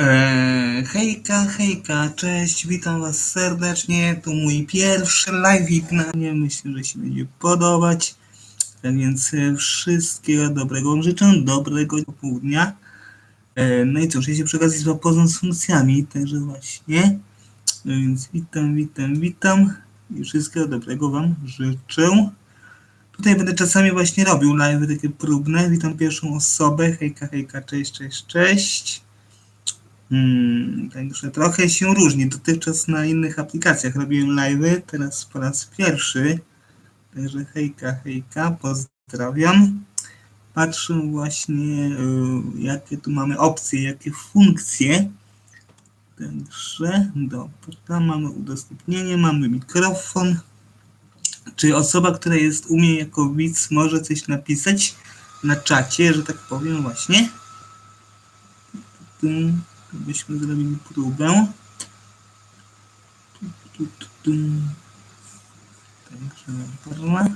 Eee, hejka, hejka, cześć, witam was serdecznie, to mój pierwszy live na mnie, myślę, że się będzie podobać, tak więc e, wszystkiego dobrego życzę, dobrego popołudnia, eee, no i cóż, ja się przy okazji z funkcjami, także właśnie, no więc witam, witam, witam i wszystkiego dobrego wam życzę. Tutaj będę czasami właśnie robił live takie próbne, witam pierwszą osobę, hejka, hejka, cześć, cześć, cześć. Hmm, także trochę się różni. Dotychczas na innych aplikacjach robiłem live'y, teraz po raz pierwszy. Także hejka, hejka, pozdrawiam. Patrzę właśnie, y, jakie tu mamy opcje, jakie funkcje. Także dobra, mamy udostępnienie, mamy mikrofon. Czy osoba, która jest u mnie jako widz, może coś napisać na czacie, że tak powiem właśnie? Byśmy zrobili próbę. Tu, tu, tu. Także dobra.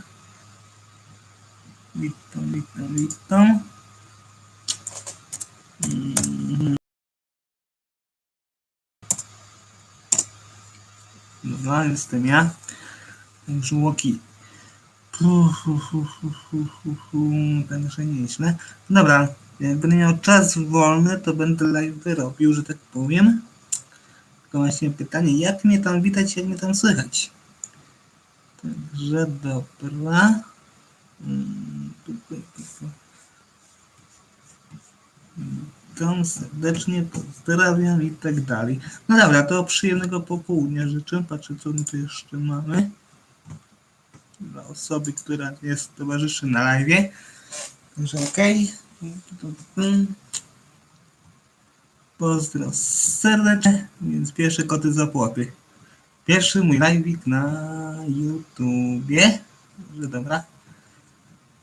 Witam, witam, witam. Dobra, jestem ja. Żłoki. Także nieźle. Dobra, będę miał czas wolny, to będę live wyrobił, że tak powiem. Tylko właśnie pytanie, jak mnie tam widać, jak mnie tam słychać? Także dobra. Witam serdecznie, pozdrawiam i tak dalej. No dobra, to przyjemnego popołudnia życzę. Patrzę, co my tu jeszcze mamy. Dla osoby, która jest towarzyszy na live. Także okej. Pozdro serdecznie, więc pierwsze koty za płoty. Pierwszy mój live'ik na YouTubie. Dobra.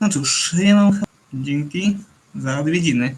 No cóż, ja mam dzięki za odwiedziny.